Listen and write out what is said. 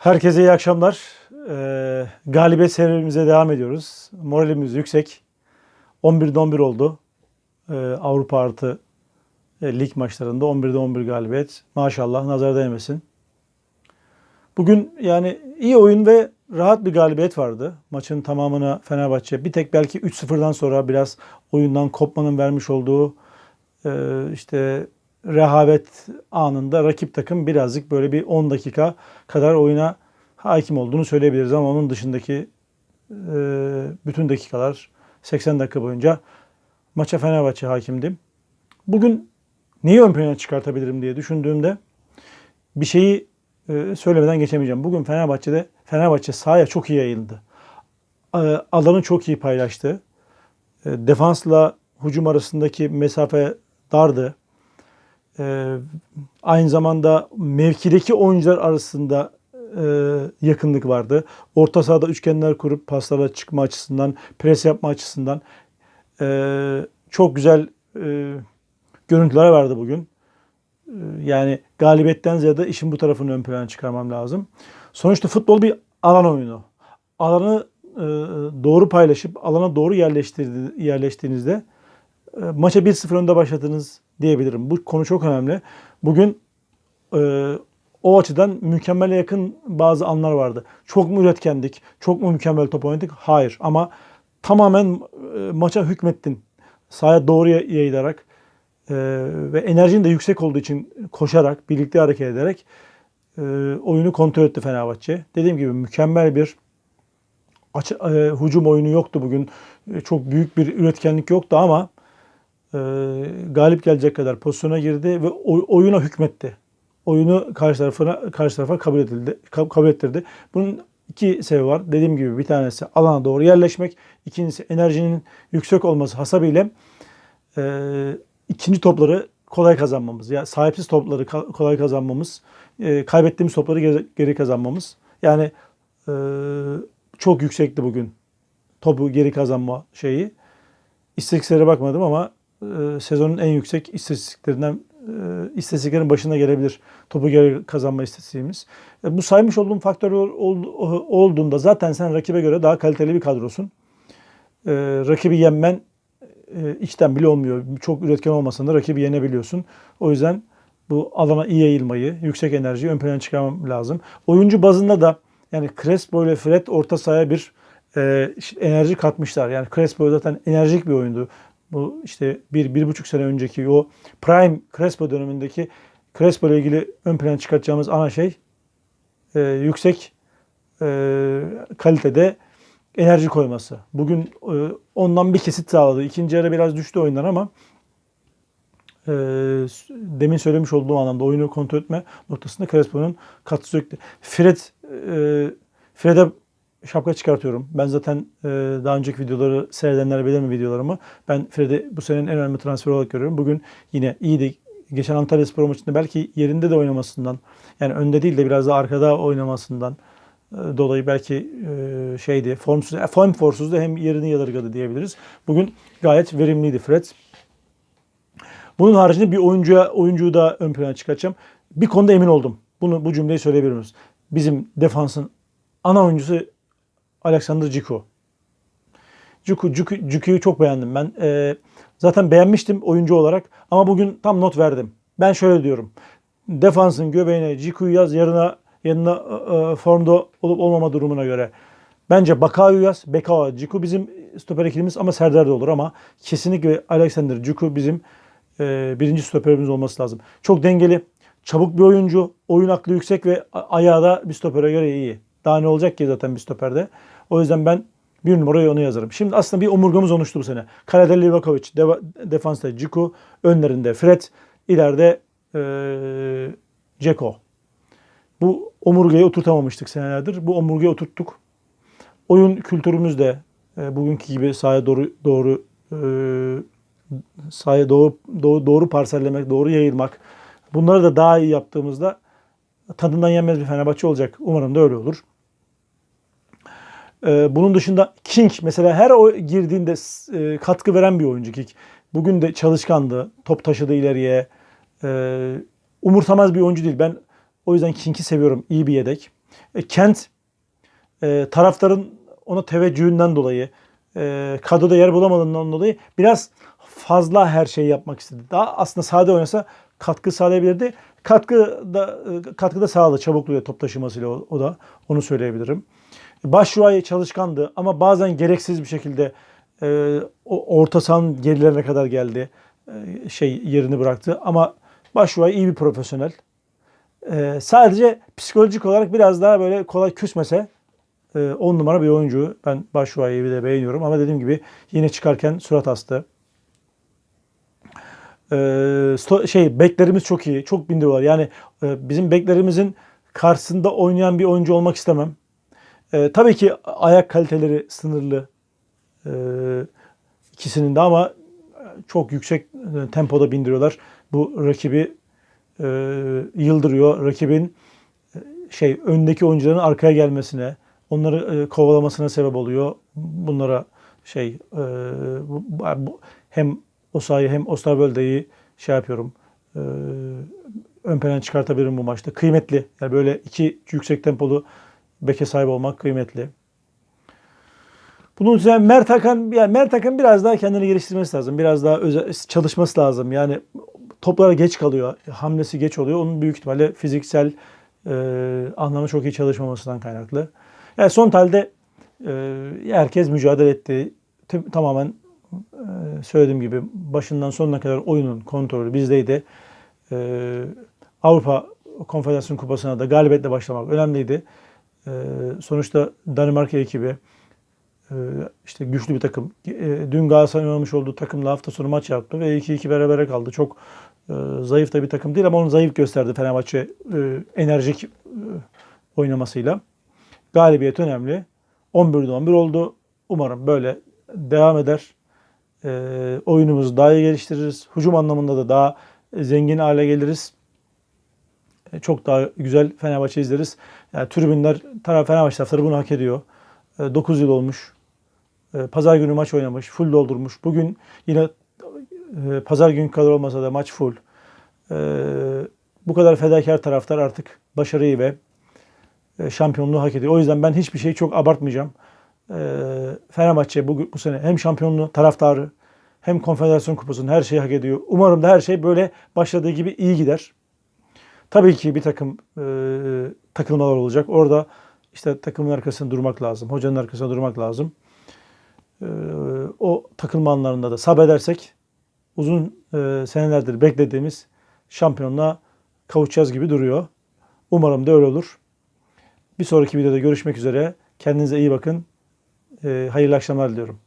Herkese iyi akşamlar. Ee, galibiyet serimize devam ediyoruz. Moralimiz yüksek. 11'de 11 oldu. Ee, Avrupa artı e, lig maçlarında 11'de 11 galibiyet. Maşallah nazar değmesin. Bugün yani iyi oyun ve rahat bir galibiyet vardı. Maçın tamamına Fenerbahçe bir tek belki 3-0'dan sonra biraz oyundan kopmanın vermiş olduğu e, işte rehavet anında rakip takım birazcık böyle bir 10 dakika kadar oyuna hakim olduğunu söyleyebiliriz ama onun dışındaki e, bütün dakikalar 80 dakika boyunca maça Fenerbahçe hakimdi. Bugün neyi ön plana çıkartabilirim diye düşündüğümde bir şeyi e, söylemeden geçemeyeceğim. Bugün Fenerbahçe'de Fenerbahçe sahaya çok iyi yayıldı. E, alanı çok iyi paylaştı. E, defansla hücum arasındaki mesafe dardı. E, aynı zamanda mevkideki oyuncular arasında e, yakınlık vardı. Orta sahada üçgenler kurup paslara çıkma açısından, pres yapma açısından e, çok güzel e, görüntüler vardı bugün. E, yani galibiyetten ziyade işin bu tarafını ön plana çıkarmam lazım. Sonuçta futbol bir alan oyunu. Alanı e, doğru paylaşıp alana doğru yerleştirdi, yerleştiğinizde e, maça 1-0 önde başladınız diyebilirim. Bu konu çok önemli. Bugün e, o açıdan mükemmele yakın bazı anlar vardı. Çok mu üretkendik? Çok mu mükemmel top oynadık? Hayır. Ama tamamen e, maça hükmettin. Sahaya doğru yayılarak e, ve enerjin de yüksek olduğu için koşarak, birlikte hareket ederek e, oyunu kontrol etti Fenerbahçe. Dediğim gibi mükemmel bir açı, e, hücum oyunu yoktu bugün. E, çok büyük bir üretkenlik yoktu ama e, galip gelecek kadar pozisyona girdi ve oy- oyuna hükmetti. Oyunu karşı tarafına karşı tarafa kabul edildi, ka- kabul ettirdi. Bunun iki sebebi var. Dediğim gibi bir tanesi alana doğru yerleşmek, ikincisi enerjinin yüksek olması hasabıyla e, ikinci topları kolay kazanmamız. Yani sahipsiz topları kolay kazanmamız, e, kaybettiğimiz topları geri kazanmamız. Yani e, çok yüksekti bugün topu geri kazanma şeyi. İstatistiklere bakmadım ama e, sezonun en yüksek istatistiklerinden e, istatistiklerin başına gelebilir topu geri kazanma istatistiğimiz. E, bu saymış olduğum faktör ol- olduğunda zaten sen rakibe göre daha kaliteli bir kadrosun. E, rakibi yenmen e, içten bile olmuyor. Çok üretken olmasan da rakibi yenebiliyorsun. O yüzden bu alana iyi yayılmayı, yüksek enerjiyi ön plana çıkarmam lazım. Oyuncu bazında da yani Crespo ile Fred orta sahaya bir e, enerji katmışlar. Yani Crespo zaten enerjik bir oyundu. Bu işte bir, bir buçuk sene önceki o Prime Crespo dönemindeki Crespo ile ilgili ön plana çıkartacağımız ana şey e, yüksek e, kalitede enerji koyması. Bugün e, ondan bir kesit sağladı. İkinci yarı biraz düştü oyundan ama e, demin söylemiş olduğum anlamda oyunu kontrol etme noktasında Crespo'nun katkısı yoktu. Fred e, Fred'e şapka çıkartıyorum. Ben zaten e, daha önceki videoları seyredenler bilir mi videolarımı? Ben Fred'i bu senenin en önemli transferi olarak görüyorum. Bugün yine iyiydi. Geçen Antalya Spor maçında belki yerinde de oynamasından yani önde değil de biraz daha arkada oynamasından e, dolayı belki e, şeydi formsuz, e, form forsuzdu hem yerini yadırgadı diyebiliriz. Bugün gayet verimliydi Fred. Bunun haricinde bir oyuncuya oyuncuyu da ön plana çıkartacağım. Bir konuda emin oldum. Bunu bu cümleyi söyleyebiliriz. Bizim defansın ana oyuncusu Alexander Ciku. Ciku, Ciku, Ciku'yu çok beğendim ben. Ee, zaten beğenmiştim oyuncu olarak ama bugün tam not verdim. Ben şöyle diyorum. Defansın göbeğine Ciku'yu yaz yarına yanına e, e, formda olup olmama durumuna göre. Bence Bakayu yaz. Bekao, Ciku bizim stoper ikilimiz ama Serdar da olur ama kesinlikle Alexander Ciku bizim e, birinci stoperimiz olması lazım. Çok dengeli, çabuk bir oyuncu, oyun aklı yüksek ve ayağı da bir stopere göre iyi. Daha ne olacak ki zaten bir stoperde. O yüzden ben bir numarayı onu yazarım. Şimdi aslında bir omurgamız oluştu bu sene. Kalede Livakovic, defansta Ciku, önlerinde Fred, ileride e, Ceko. Bu omurgayı oturtamamıştık senelerdir. Bu omurgayı oturttuk. Oyun kültürümüz de e, bugünkü gibi sahaya doğru doğru e, sahaya doğru, doğru doğru parsellemek, doğru yayılmak. Bunları da daha iyi yaptığımızda tadından yenmez bir Fenerbahçe olacak. Umarım da öyle olur. Ee, bunun dışında King mesela her o girdiğinde e, katkı veren bir oyuncu King. Bugün de çalışkandı. Top taşıdı ileriye. Ee, umursamaz bir oyuncu değil. Ben o yüzden King'i seviyorum. İyi bir yedek. E, Kent e, taraftarın ona teveccühünden dolayı e, kadroda yer bulamadığından dolayı biraz fazla her şeyi yapmak istedi. Daha aslında sade oynasa katkı sağlayabilirdi. Katkı da e, katkı da sağladı çabukluğuyla top taşımasıyla o, o da onu söyleyebilirim. Başşuay çalışkandı ama bazen gereksiz bir şekilde e, orta sahanın gerilerine kadar geldi. E, şey yerini bıraktı ama Başşuay iyi bir profesyonel. E, sadece psikolojik olarak biraz daha böyle kolay küsmese 10 numara bir oyuncu. Ben Başşuay'ı bir de beğeniyorum ama dediğim gibi yine çıkarken surat astı. E, sto- şey beklerimiz çok iyi. Çok bindiriyorlar. Yani e, bizim beklerimizin karşısında oynayan bir oyuncu olmak istemem. E, tabii ki ayak kaliteleri sınırlı. E, ikisinin de ama çok yüksek e, tempoda bindiriyorlar. Bu rakibi e, yıldırıyor. Rakibin e, şey öndeki oyuncuların arkaya gelmesine, onları e, kovalamasına sebep oluyor. Bunlara şey e, bu, hem Osayi hem Osterwolde'yi şey yapıyorum. E, ön plana çıkartabilirim bu maçta. Kıymetli. Yani böyle iki yüksek tempolu beke sahip olmak kıymetli. Bunun üzerine Mert Hakan, yani Mert Hakan biraz daha kendini geliştirmesi lazım. Biraz daha özel, çalışması lazım. Yani toplara geç kalıyor. Hamlesi geç oluyor. Onun büyük ihtimalle fiziksel e, anlamda çok iyi çalışmamasından kaynaklı. Yani son talde e, herkes mücadele etti. Tüm- Tamamen e, söylediğim gibi başından sonuna kadar oyunun kontrolü bizdeydi. E, Avrupa Konfederasyon Kupası'na da galibiyetle başlamak önemliydi. E, sonuçta Danimarka ekibi e, işte güçlü bir takım. E, Dün Galatasaray'ın oynamış olduğu takımla hafta sonu maç yaptı ve 2-2 berabere kaldı. Çok e, zayıf da bir takım değil ama onu zayıf gösterdi Fenerbahçe enerjik oynamasıyla. Galibiyet önemli. 11'de 11 oldu. Umarım böyle devam eder. E, oyunumuzu daha iyi geliştiririz. Hücum anlamında da daha zengin hale geliriz. E, Çok daha güzel Fenerbahçe izleriz. Yani tribünler, taraf Fenerbahçe taraftarı bunu hak ediyor. 9 yıl olmuş. E, Pazar günü maç oynamış. Full doldurmuş. Bugün yine e, pazar günü kadar olmasa da maç full. E, Bu kadar fedakar taraftar artık başarıyı ve e, şampiyonluğu hak ediyor. O yüzden ben hiçbir şeyi çok abartmayacağım. E, Fenerbahçe bu, bu sene hem şampiyonluğu taraftarı hem konfederasyon kupasını her şeyi hak ediyor. Umarım da her şey böyle başladığı gibi iyi gider. Tabii ki bir takım e, takılmalar olacak. Orada işte takımın arkasında durmak lazım. Hocanın arkasında durmak lazım. E, o takılma anlarında da sabredersek uzun e, senelerdir beklediğimiz şampiyonluğa kavuşacağız gibi duruyor. Umarım da öyle olur. Bir sonraki videoda görüşmek üzere. Kendinize iyi bakın. E, hayırlı akşamlar diliyorum.